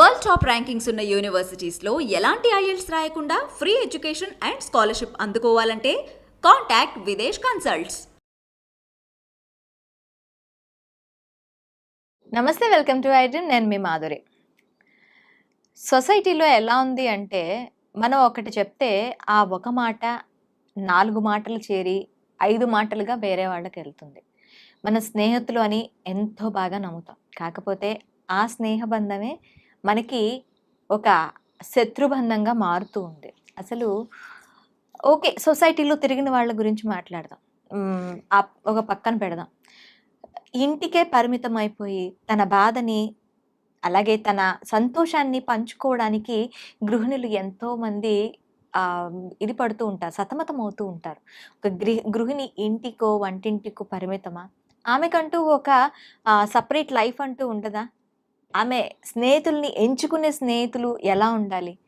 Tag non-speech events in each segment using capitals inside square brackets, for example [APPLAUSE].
World top rankings ఉన్న యూనివర్సిటీస్లో ఎలాంటి IELTS రాయకుండా ఫ్రీ ఎడ్యుకేషన్ అండ్ స్కాలర్షిప్ అందుకోవాలంటే కాంటాక్ట్ విదేశ్ కన్సల్ట్స్. నమస్తే వెల్కమ్ టు ఐడ్రీమ్ నేను మీ మాధురి. సొసైటీలో ఎలా ఉంది అంటే మనం ఒకటి చెప్తే ఆ ఒక మాట నాలుగు మాటలు చేరి ఐదు మాటలుగా వేరే వాళ్ళకి వెళ్తుంది. మన స్నేహితులు అని ఎంతో బాగా నమ్ముతాం. కాకపోతే ఆ స్నేహబంధమే మనకి ఒక శత్రుబంధంగా మారుతూ ఉంది. అసలు ఓకే సొసైటీలో తిరిగిన వాళ్ళ గురించి మాట్లాడదాం. ఒక పక్కన పెడదాం. ఇంటికే పరిమితం అయిపోయి తన బాధని అలాగే తన సంతోషాన్ని పంచుకోవడానికి గృహిణులు ఎంతోమంది ఇది పడుతూ ఉంటారు సతమతం అవుతూ ఉంటారు. ఒక గృహ గృహిణి ఇంటికో వంటింటికో పరిమితమా? ఆమెకంటూ ఒక సపరేట్ లైఫ్ అంటూ ఉండదా? ఆమె స్నేహితుల్ని ఎంచుకునే స్నేహితులు ఎలా ఉండాలి?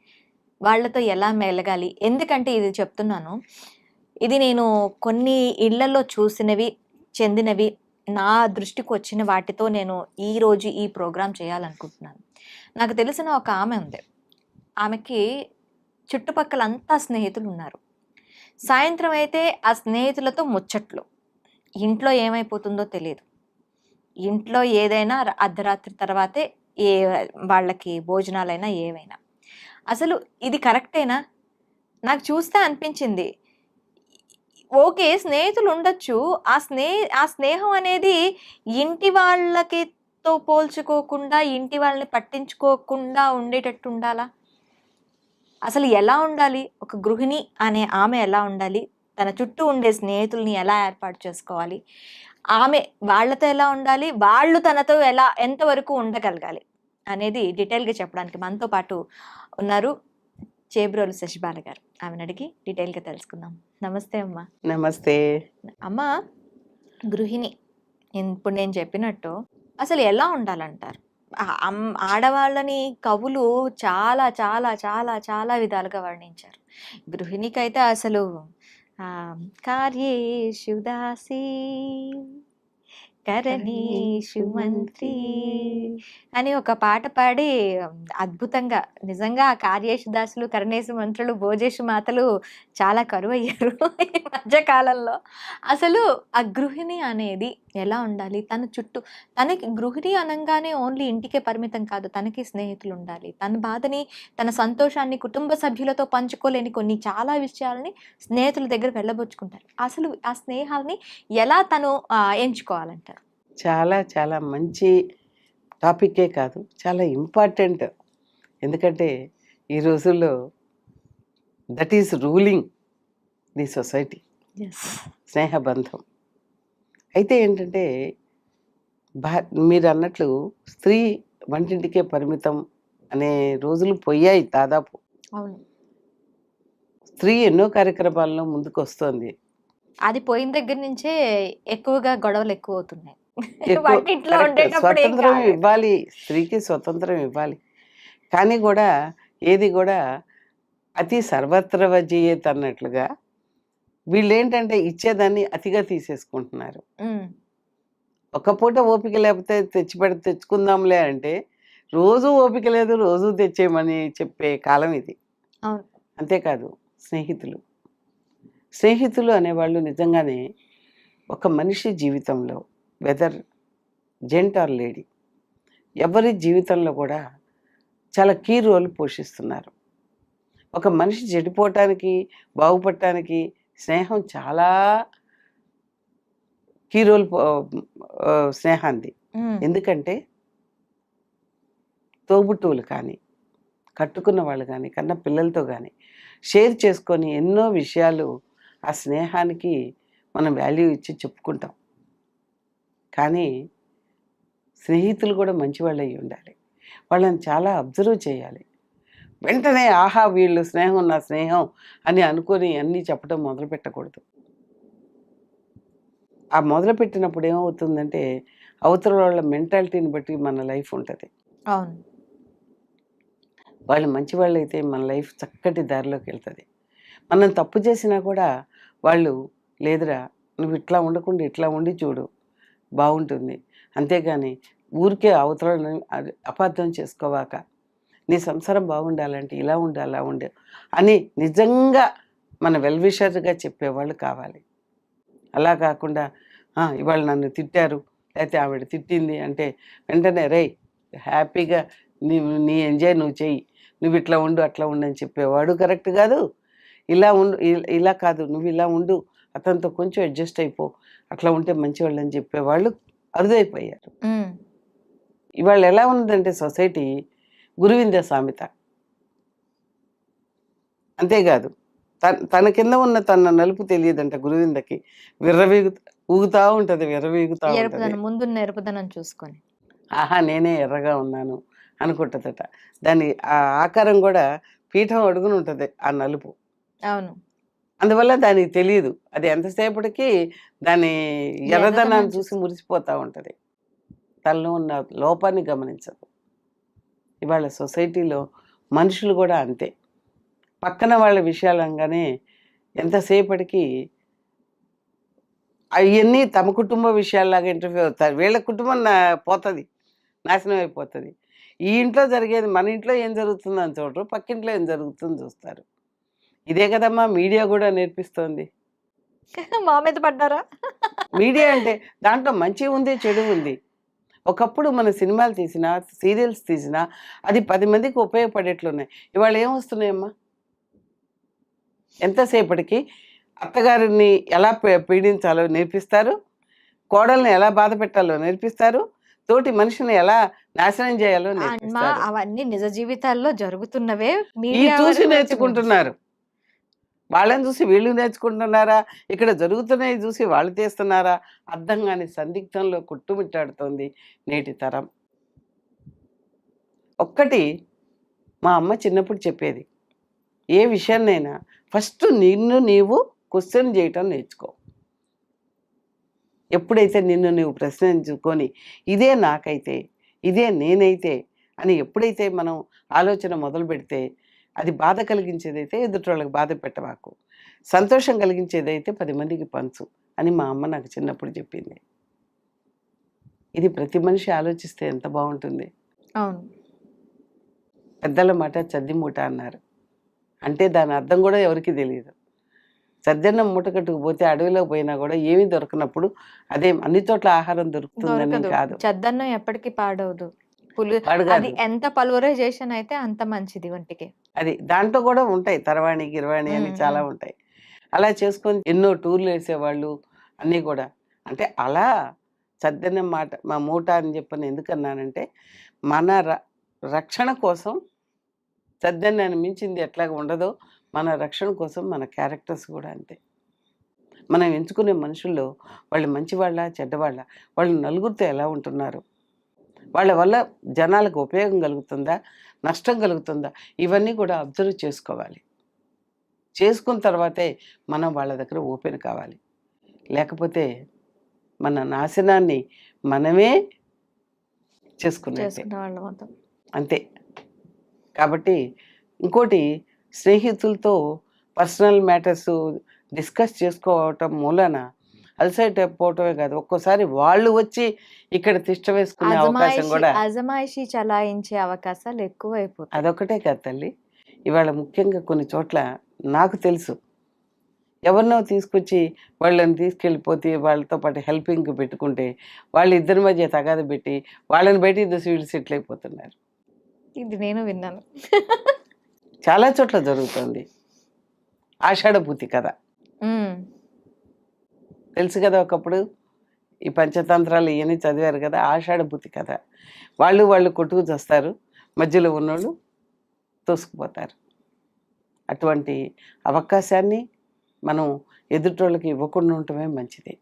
వాళ్ళతో ఎలా మెలగాలి? ఎందుకంటే ఇది చెప్తున్నాను. ఇది నేను కొన్ని ఇళ్ళలో చూసినవి చెందినవి నా దృష్టికి వచ్చిన వాటితో నేను ఈరోజు ఈ ప్రోగ్రాం చేయాలనుకుంటున్నాను. నాకు తెలిసిన ఒక ఆమె ఉంది. ఆమెకి చుట్టుపక్కల అంతా స్నేహితులు ఉన్నారు. సాయంత్రం అయితే ఆ స్నేహితులతో ముచ్చట్లు. ఇంట్లో ఏమైపోతుందో తెలియదు ఇంట్లో ఏదైనా అర్ధరాత్రి తర్వాతే ఏ వాళ్ళకి భోజనాలైనా ఏవైనా. అసలు ఇది కరెక్టేనా? నాకు చూస్తే అనిపించింది. ఓకే స్నేహితులు ఉండొచ్చు ఆ స్నే ఆ స్నేహం అనేది ఇంటి వాళ్ళకి తో పోల్చుకోకుండా ఇంటి వాళ్ళని పట్టించుకోకుండా ఉండేటట్టు ఉండాలా అసలు ఎలా ఉండాలి? ఒక గృహిణి అనే ఆమె ఎలా ఉండాలి? తన చుట్టూ ఉండే స్నేహితుల్ని ఎలా ఏర్పాటు చేసుకోవాలి? ఆమె వాళ్ళతో ఎలా ఉండాలి? వాళ్ళు తనతో ఎలా ఎంతవరకు ఉండగలగాలి? అనేది డీటెయిల్గా చెప్పడానికి మనతో పాటు ఉన్నారు చేబ్రోలు శశిబాల గారు. ఆమెను అడిగి డీటెయిల్గా తెలుసుకుందాం. నమస్తే అమ్మా. నమస్తే. అమ్మ గృహిణి. ఇప్పుడు నేను చెప్పినట్టు అసలు ఎలా ఉండాలంటారు? ఆడవాళ్ళని కవులు చాలా చాలా చాలా చాలా విధాలుగా వర్ణించారు. గృహిణికైతే అసలు ఆ, కార్యేషు దాసి కరణేషు మంత్రి అని ఒక పాట పాడి అద్భుతంగా నిజంగా ఆ కార్యేషు దాసులు కరణేశు మంత్రులు భోజేషు మాతలు చాలా కరువు అయ్యారు ఈ మధ్య కాలంలో. అసలు ఆ గృహిణి అనేది ఎలా ఉండాలి? తన చుట్టూ తనకి గృహిణి అనగానే ఓన్లీ ఇంటికే పరిమితం కాదు తనకి స్నేహితులు ఉండాలి. తన బాధని తన సంతోషాన్ని కుటుంబ సభ్యులతో పంచుకోలేని కొన్ని చాలా విషయాలని స్నేహితుల దగ్గర వెళ్ళబుచ్చుకుంటారు. అసలు ఆ స్నేహాలని ఎలా తను ఆ, ఎంచుకోవాలంటారు? చాలా చాలా మంచి టాపికే కాదు. చాలా ఇంపార్టెంట్. ఎందుకంటే ఈ రోజుల్లో that is ruling the society. స్నేహబంధం. అయితే ఏంటంటే భా మీరు అన్నట్లు స్త్రీ వంటింటికే పరిమితం అనే రోజులు పోయాయి దాదాపు. స్త్రీ ఎన్నో కార్యక్రమాల్లో ముందుకు వస్తుంది అది పోయిన దగ్గర నుంచే ఎక్కువగా గొడవలు ఎక్కువ అవుతున్నాయి [LAUGHS] స్వతంత్రం. ఇవ్వాలి స్త్రీకి స్వతంత్రం ఇవ్వాలి. కానీ కూడా ఏది కూడా అతి సర్వత్ర వజీయత్ అన్నట్లుగా వీళ్ళు ఏంటంటే ఇచ్చేదాన్ని అతిగా తీసేసుకుంటున్నారు. ఒక పూట ఓపిక లేకపోతే తెచ్చి పెడితే తెచ్చుకుందాంలే అంటే రోజు ఓపిక లేదు రోజు తెచ్చేయమని చెప్పే కాలం ఇది. అంతేకాదు స్నేహితులు. స్నేహితులు అనేవాళ్ళు నిజంగానే ఒక మనిషి జీవితంలో వెదర్ జెంట్ ఆర్ లేడీ. ఎవరి జీవితంలో కూడా చాలా కీ రోల్ పోషిస్తున్నారు. ఒక మనిషి చెడిపోవటానికి బాగుపడటానికి స్నేహం చాలా కీ రోల్ స్నేహాంది. ఎందుకంటే తోబుట్టువులు కానీ కట్టుకున్న వాళ్ళు కానీ కన్న పిల్లలతో కానీ షేర్ చేసుకొని ఎన్నో విషయాలు ఆ స్నేహానికి మనం వాల్యూ ఇచ్చి చెప్పుకుంటాం. కానీ స్నేహితులు కూడా మంచివాళ్ళు అయి ఉండాలి. వాళ్ళని చాలా అబ్జర్వ్ చేయాలి. వెంటనే ఆహా వీళ్ళు స్నేహం నా స్నేహం అని అనుకొని అన్నీ చెప్పడం మొదలు పెట్టకూడదు. ఆ మొదలు పెట్టినప్పుడు ఏమవుతుందంటే అవతల వాళ్ళ మెంటాలిటీని బట్టి మన లైఫ్ ఉంటుంది. అవును. వాళ్ళు మంచి వాళ్ళు అయితే మన లైఫ్ చక్కటి దారిలోకి వెళ్తుంది. మనం తప్పు చేసినా కూడా వాళ్ళు లేదురా నువ్వు ఇట్లా ఉండకుండా ఇట్లా ఉండి చూడు బాగుంటుంది. అంతేగాని ఊరికే అవతలని అది అపార్థం చేసుకోవాక నీ సంసారం బాగుండాలంటే ఇలా ఉండు అలా ఉండు అని నిజంగా మన వెల్విషర్గా చెప్పేవాళ్ళు కావాలి. అలా కాకుండా ఇవాళ నన్ను తిట్టారు లేకపోతే ఆవిడ తిట్టింది అంటే వెంటనే రేయ్ హ్యాపీగా నీ నీ ఎంజాయ్ నువ్వు చెయ్యి. నువ్వు ఇట్లా ఉండు అట్లా ఉండు అని చెప్పేవాడు కరెక్ట్ కాదు. ఇలా ఉండు ఇలా కాదు నువ్వు ఇలా ఉండు అతనితో కొంచెం అడ్జస్ట్ అయిపో అట్లా ఉంటే మంచివాళ్ళు అని చెప్పేవాళ్ళు అరుదైపోయారు. ఇవాళ ఎలా ఉందంటే సొసైటీ గురువింద సామెత. అంతేకాదు తన తన కింద ఉన్న తన నలుపు తెలియదంట గురువిందకి. విర్రవీగు ఊగుతా ఉంటది విర్రవీగుతా ఉంటది. ఎరుపుదనం చూసుకొని. ఆహా నేనే ఎర్రగా ఉన్నాను అనుకుంటుందట. దాని ఆ ఆకారం కూడా పీఠం అడుగుని ఉంటుంది ఆ నలుపు. అవును. అందువల్ల దానికి తెలియదు అది ఎంతసేపటికి దాని ఎర్రదనాన్ని చూసి. మురిసిపోతూ ఉంటుంది. తనలో ఉన్న లోపాన్ని గమనించదు. ఇవాళ సొసైటీలో మనుషులు కూడా అంతే. పక్కన వాళ్ళ విషయాలంగానే ఎంతసేపటికి అవన్నీ తమ కుటుంబ విషయాల్లాగా ఇంటర్వ్యూ అవుతారు. వీళ్ళ కుటుంబం నా పోతుంది. నాశనం అయిపోతుంది. ఈ ఇంట్లో జరిగేది మన ఇంట్లో ఏం జరుగుతుందని చూడరు. పక్కింట్లో ఏం జరుగుతుందని చూస్తారు. ఇదే కదమ్మా మీడియా కూడా నేర్పిస్తోంది. [LAUGHS] మా మీద పడ్డారా? [LAUGHS] మీడియా అంటే దాంట్లో మంచి ఉంది చెడు ఉంది. ఒకప్పుడు మన సినిమాలు తీసినా సీరియల్స్ తీసినా అది పది మందికి ఉపయోగపడేట్లున్నాయి. ఇవాళ ఏం వస్తున్నాయమ్మా? ఎంతసేపటికి అత్తగారిని ఎలా పీడించాలో నేర్పిస్తారు కోడల్ని ఎలా బాధ పెట్టాలో నేర్పిస్తారు తోటి మనిషిని ఎలా నాశనం చేయాలో అవన్నీ నిజ జీవితాల్లో జరుగుతున్నవే. చూసి నేర్చుకుంటున్నారు. వాళ్ళని చూసి వీళ్ళు నేర్చుకుంటున్నారా? ఇక్కడ జరుగుతున్నాయి చూసి వాళ్ళు తీస్తున్నారా? అర్థం కాని సందిగ్ధంలో కొట్టుమిట్టాడుతోంది నేటి తరం. ఒక్కటి మా అమ్మ చిన్నప్పుడు చెప్పేది ఏ విషయాన్నైనా ఫస్ట్ నిన్ను నీవు క్వశ్చన్ చేయటం నేర్చుకో. ఎప్పుడైతే నిన్ను నీవు ప్రశ్నించుకొని ఇదే నాకైతే ఇదే నేనైతే అని ఎప్పుడైతే మనం ఆలోచన మొదలు పెడితే అది బాధ కలిగించేదైతే ఎదుటి బాధ పెట్టవాకు సంతోషం కలిగించేదైతే పది మందికి పంచు అని మా అమ్మ నాకు చిన్నప్పుడు చెప్పింది. ఇది ప్రతి మనిషి ఆలోచిస్తే ఎంత బాగుంటుంది. అవును. పెద్దల మాట చద్ది మూట అన్నారు. అంటే దాని అర్థం కూడా ఎవరికి తెలియదు సద్దన్నం మూట కట్టుకుపోతే అడవిలో పోయినా కూడా ఏమీ దొరకనప్పుడు అదే అన్ని చోట్ల ఆహారం దొరుకుతుందని కాదు. చెద్దన్నం ఎప్పటికీ పాడవదు. పులి అది. ఎంత పల్వరైజేషన్ అయితే అంత మంచిది ఒంటికి. అది దాంట్లో కూడా ఉంటాయి తరవాణి గిరవాణి అని చాలా. ఉంటాయి. అలా చేసుకొని ఎన్నో టూర్లు వేసేవాళ్ళు అన్నీ కూడా. అంటే అలా సద్దన్నం మాట మా మూట అని చెప్పని ఎందుకన్నానంటే మన ర- రక్షణ కోసం సద్దన్నాన్ని మించింది ఎట్లాగ ఉండదో మన రక్షణ కోసం మన క్యారెక్టర్స్ కూడా అంతే. మనం ఎంచుకునే మనుషుల్లో వాళ్ళు మంచివాళ్ళ చెడ్డవాళ్ళ? వాళ్ళు నలుగురితో ఎలా ఉంటున్నారు? వాళ్ళ వల్ల జనాలకు ఉపయోగం కలుగుతుందా? నష్టం కలుగుతుందా? ఇవన్నీ కూడా అబ్జర్వ్ చేసుకోవాలి. చేసుకున్న తర్వాతే మనం వాళ్ళ దగ్గర ఓపెన్ కావాలి. లేకపోతే మన నాశనాన్ని మనమే చేసుకున్నట్టే అంతే. కాబట్టి ఇంకోటి స్నేహితులతో పర్సనల్ మ్యాటర్స్ డిస్కస్ చేసుకోవటం మూలన అలసైట్ అయిపోవటమే కాదు. ఒక్కోసారి వాళ్ళు వచ్చి ఇక్కడ తిష్ట వేసుకునే అవకాశం కూడా అజమాయిషి చలాయించే అవకాశాలు ఎక్కువ అయిపోతాయి అదొకటే కాదు తల్లి. ఇవాళ ముఖ్యంగా కొన్ని చోట్ల నాకు తెలుసు. ఎవరినో తీసుకొచ్చి వాళ్ళని తీసుకెళ్ళిపోతే వాళ్ళతో పాటు హెల్పింగ్ పెట్టుకుంటే వాళ్ళు ఇద్దరి మధ్య తగాద పెట్టి వాళ్ళని బయటికి దోసి వీళ్ళు సెటిల్ అయిపోతున్నారు. ఇది నేను విన్నాను. చాలా చోట్ల జరుగుతుంది. ఆషాఢభూతి కథ. ఉమ్, తెలుసు కదా ఒకప్పుడు? ఈ పంచతంత్రాలు ఇవన్నీ చదివారు కదా ఆషాఢభూతి కథ. వాళ్ళు వాళ్ళు కొట్టుకు చేస్తారు. మధ్యలో ఉన్నోళ్ళు తోసుకుపోతారు. అటువంటి అవకాశాన్ని మనం ఎదుటోళ్ళకి ఇవ్వకుండా ఉండటమే మంచిది.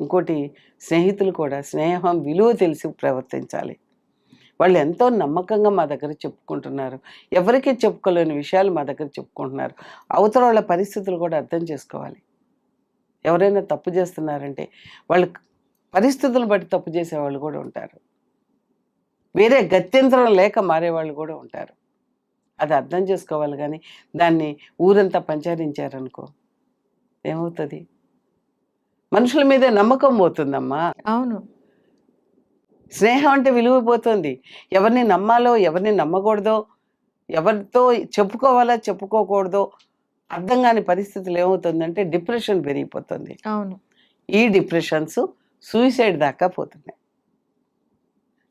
ఇంకోటి స్నేహితులు కూడా స్నేహం విలువ తెలిసి ప్రవర్తించాలి. వాళ్ళు ఎంతో నమ్మకంగా మా దగ్గర చెప్పుకుంటున్నారు. ఎవరికీ చెప్పుకోలేని విషయాలు మా దగ్గర చెప్పుకుంటున్నారు. అవతల వాళ్ళ పరిస్థితులు కూడా అర్థం చేసుకోవాలి. ఎవరైనా తప్పు చేస్తున్నారంటే వాళ్ళు పరిస్థితులను బట్టి తప్పు చేసేవాళ్ళు కూడా ఉంటారు. వేరే గత్యంతరం లేక మారేవాళ్ళు కూడా ఉంటారు. అది అర్థం చేసుకోవాలి కానీ దాన్ని ఊరంతా పంచారించారనుకో ఏమవుతుంది? మనుషుల మీదే నమ్మకం పోతుందమ్మా. అవును. స్నేహం అంటే విలువైపోతుంది ఎవరిని నమ్మాలో ఎవరిని నమ్మకూడదో ఎవరితో చెప్పుకోవాలో చెప్పుకోకూడదో అర్థం కాని పరిస్థితులు ఏమవుతుందంటే డిప్రెషన్ పెరిగిపోతుంది. అవును. ఈ డిప్రెషన్స్ సూసైడ్ దాకా పోతున్నాయి.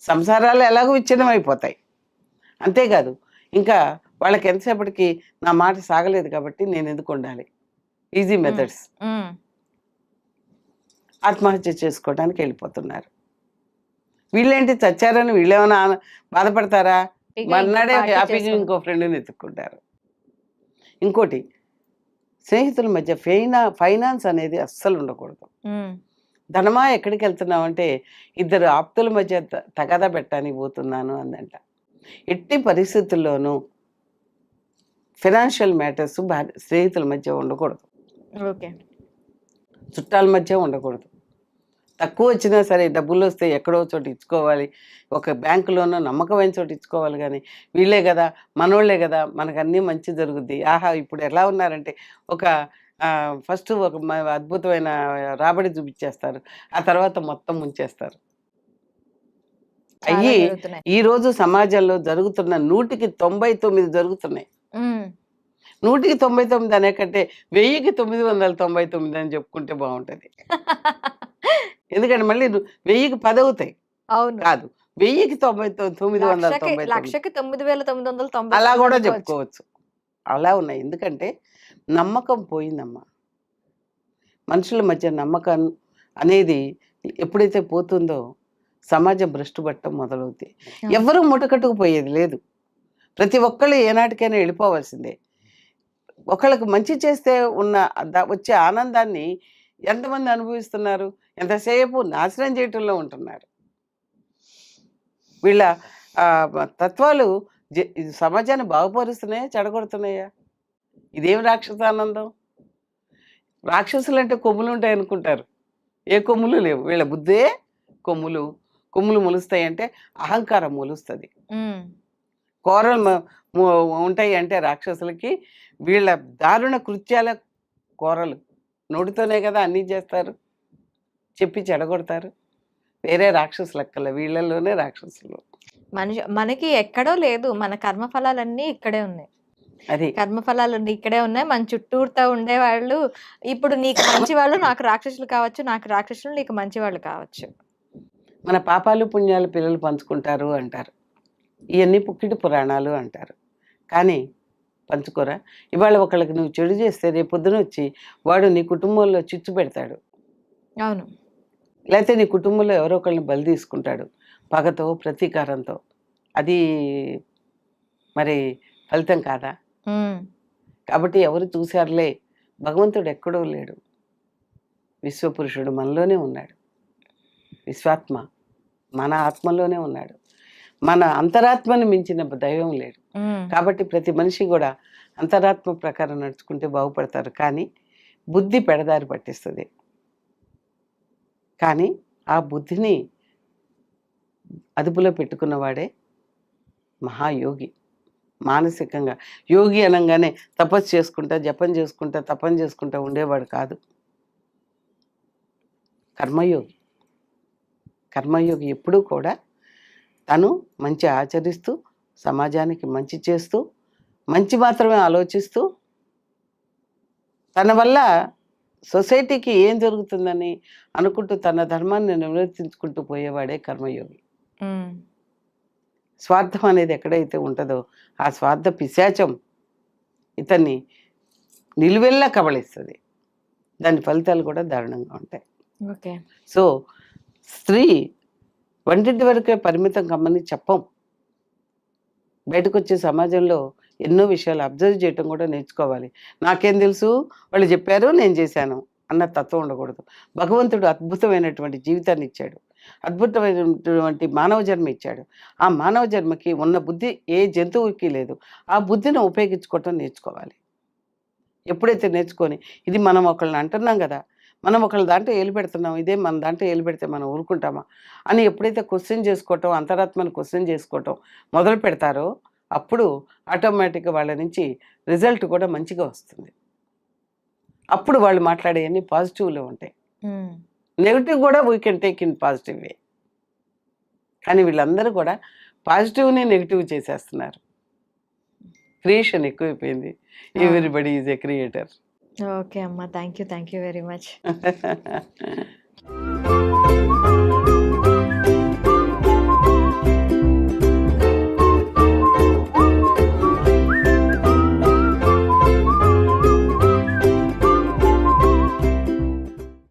సంసారాలు ఎలాగో విచ్ఛిన్నం అయిపోతాయి అంతేకాదు ఇంకా వాళ్ళకి ఎంతసేపటికి నా మాట సాగలేదు కాబట్టి నేను ఎందుకు ఉండాలి? Easy methods. ఆత్మహత్య చేసుకోవడానికి వెళ్ళిపోతున్నారు. వీళ్ళేంటి చచ్చారని వీళ్ళేమైనా బాధపడతారా? మర్నాడే హ్యాపీగా. ఇంకో ఫ్రెండ్ని ఎత్తుక్కుంటారు ఇంకోటి స్నేహితుల మధ్య ఫైనా ఫైనాన్స్ అనేది అస్సలు ఉండకూడదు. ధనమా ఎక్కడికి వెళ్తున్నావు అంటే ఇద్దరు ఆప్తుల మధ్య తగాదా పెట్టడానికి పోతున్నాను అందంట. ఎట్టి పరిస్థితుల్లోనూ ఫినాన్షియల్ మ్యాటర్స్ స్నేహితుల మధ్య ఉండకూడదు. ఓకే. చుట్టాల మధ్య ఉండకూడదు. తక్కువ వచ్చినా సరే డబ్బులు వస్తే ఎక్కడో చోట ఇచ్చుకోవాలి. ఒక బ్యాంకులోనో నమ్మకమైన చోట ఇచ్చుకోవాలి కానీ వీళ్ళే కదా మనోళ్ళే కదా మనకు అన్నీ మంచి జరుగుద్ది. ఆహా ఇప్పుడు ఎలా ఉన్నారంటే ఒక ఫస్ట్ ఒక అద్భుతమైన రాబడి చూపించేస్తారు. ఆ తర్వాత మొత్తం ముంచేస్తారు. చాలా అయ్యి జరుగుతున్నాయి. ఈ రోజు సమాజంలో జరుగుతున్న నూటికి తొంభై తొమ్మిది జరుగుతున్నాయి. నూటికి తొంభై తొమ్మిది అనే కంటే వెయ్యికి తొమ్మిది వందల తొంభై తొమ్మిది అని చెప్పుకుంటే బాగుంటుంది. [LAUGHS] ఎందుకంటే మళ్ళీ వెయ్యికి పది అవుతాయి అవును. కాదు. వెయ్యికి తొంభై తొమ్మిది వందల తొంభై లక్షకి తొమ్మిది వేల తొమ్మిది వందల తొంభై అలా కూడా. చెప్పుకోవచ్చు. అలా ఉన్నాయి. ఎందుకంటే నమ్మకం పోయిందమ్మా. మనుషుల మధ్య నమ్మకం అనేది ఎప్పుడైతే పోతుందో సమాజం భ్రష్టు పట్టడం మొదలవుతుంది అవును. ఎవరు ముటకట్టుకుపోయేది లేదు. ప్రతి ఒక్కళ్ళు ఏనాటికైనా వెళ్ళిపోవాల్సిందే. ఒకళ్ళకి మంచి చేస్తే ఉన్న వచ్చే ఆనందాన్ని ఎంతమంది అనుభవిస్తున్నారు? ఎంతసేపు నాశనం చేయటంలో ఉంటున్నారు. వీళ్ళ తత్వాలు సమాజాన్ని బాగుపరుస్తున్నాయా చెడగొడుతున్నాయా? ఇదేం రాక్షసానందం? రాక్షసులు అంటే కొమ్ములు ఉంటాయి అనుకుంటారు ఏ కొమ్ములు లేవు. వీళ్ళ బుద్ధే కొమ్ములు. కొమ్ములు మొలుస్తాయి అంటే అహంకారం మొలుస్తుంది. కోరలు ఉంటాయి అంటే రాక్షసులకి వీళ్ళ దారుణ కృత్యాల కోరలు. నోటితోనే కదా అన్నీ చేస్తారు. చెప్పి చెడగొడతారు. వేరే రాక్షసులు అక్కల వీళ్ళలోనే రాక్షసులు. మనిషి మనకి ఎక్కడో లేదు మన కర్మఫలాలన్నీ ఇక్కడే ఉన్నాయి. అది. కర్మఫలాలు ఇక్కడే ఉన్నాయి మన చుట్టూరుతా ఉండేవాళ్ళు. ఇప్పుడు నీకు మంచి వాళ్ళు నాకు రాక్షసులు కావచ్చు నాకు రాక్షసులు నీకు మంచి వాళ్ళు కావచ్చు. మన పాపాలు పుణ్యాలు పిల్లలు పంచుకుంటారు అంటారు. ఇవన్నీ పుక్కిటి పురాణాలు అంటారు. కానీ పంచుకోరా? ఇవాళ ఒకళ్ళకి నువ్వు చెడు చేస్తే రేపు పొద్దున వచ్చి వాడు నీ కుటుంబంలో చిచ్చు పెడతాడు. అవును. లేకపోతే నీ కుటుంబంలో ఎవరో ఒకళ్ళని బలి తీసుకుంటాడు. పగతో ప్రతీకారంతో. అది మరి ఫలితం కాదా. కాబట్టి ఎవరు చూశారులే. భగవంతుడు ఎక్కడో లేడు. విశ్వపురుషుడు మనలోనే ఉన్నాడు. విశ్వాత్మ మన ఆత్మలోనే ఉన్నాడు. మన అంతరాత్మని మించిన దైవం లేడు. కాబట్టి ప్రతి మనిషి కూడా అంతరాత్మ ప్రకారం నడుచుకుంటే బాగుపడతారు. కానీ బుద్ధి పెడదారి పట్టిస్తుంది. కానీ ఆ బుద్ధిని అదుపులో పెట్టుకున్నవాడే మహాయోగి. మానసికంగా యోగి అనగానే తపస్సు చేసుకుంటా జపం చేసుకుంటా తపం చేసుకుంటా ఉండేవాడు కాదు. కర్మయోగి. కర్మయోగి ఎప్పుడూ కూడా తను మంచి ఆచరిస్తూ సమాజానికి మంచి చేస్తూ మంచి మాత్రమే ఆలోచిస్తూ తన వల్ల సొసైటీకి ఏం జరుగుతుందని అనుకుంటూ తన ధర్మాన్ని నిర్వర్తించుకుంటూ పోయేవాడే కర్మయోగి. స్వార్థం అనేది ఎక్కడైతే ఉంటుందో ఆ స్వార్థ పిశాచం ఇతన్ని నిలువెల్లా కబళిస్తుంది. దాని ఫలితాలు కూడా దారుణంగా ఉంటాయి. ఓకే. సో స్త్రీ వంటింటి వరకే పరిమితం కమ్మని చెప్పం. బయటకు వచ్చే సమాజంలో ఎన్నో విషయాలు అబ్జర్వ్ చేయటం కూడా నేర్చుకోవాలి. నాకేం తెలుసు? వాళ్ళు చెప్పారు నేను చేశాను అన్న తత్వం ఉండకూడదు. భగవంతుడు అద్భుతమైనటువంటి జీవితాన్ని ఇచ్చాడు. అద్భుతమైనటువంటి మానవ జన్మ ఇచ్చాడు. ఆ మానవ జన్మకి ఉన్న బుద్ధి ఏ జంతువుకి లేదు. ఆ బుద్ధిని ఉపయోగించుకోవటం నేర్చుకోవాలి. ఎప్పుడైతే నేర్చుకొని ఇది మనం ఒకళ్ళని అంటున్నాం కదా మనం ఒకళ్ళ దాంట్లో ఏలు పెడుతున్నాం ఇదే మన దాంట్లో ఏలు పెడితే మనం ఊరుకుంటామా అని ఎప్పుడైతే క్వశ్చన్ చేసుకోవటం అంతరాత్మని క్వశ్చన్ చేసుకోవటం మొదలు పెడతారో అప్పుడు ఆటోమేటిక్గా వాళ్ళ నుంచి రిజల్ట్ కూడా మంచిగా వస్తుంది. అప్పుడు వాళ్ళు మాట్లాడేవన్నీ పాజిటివ్లో ఉంటాయి. నెగిటివ్ కూడా we can take in positive way కానీ వీళ్ళందరూ కూడా పాజిటివ్ని నెగిటివ్ చేసేస్తున్నారు. క్రియేషన్ ఎక్కువైపోయింది. Everybody is a creator okay అమ్మా. Thank you thank you very much. [LAUGHS]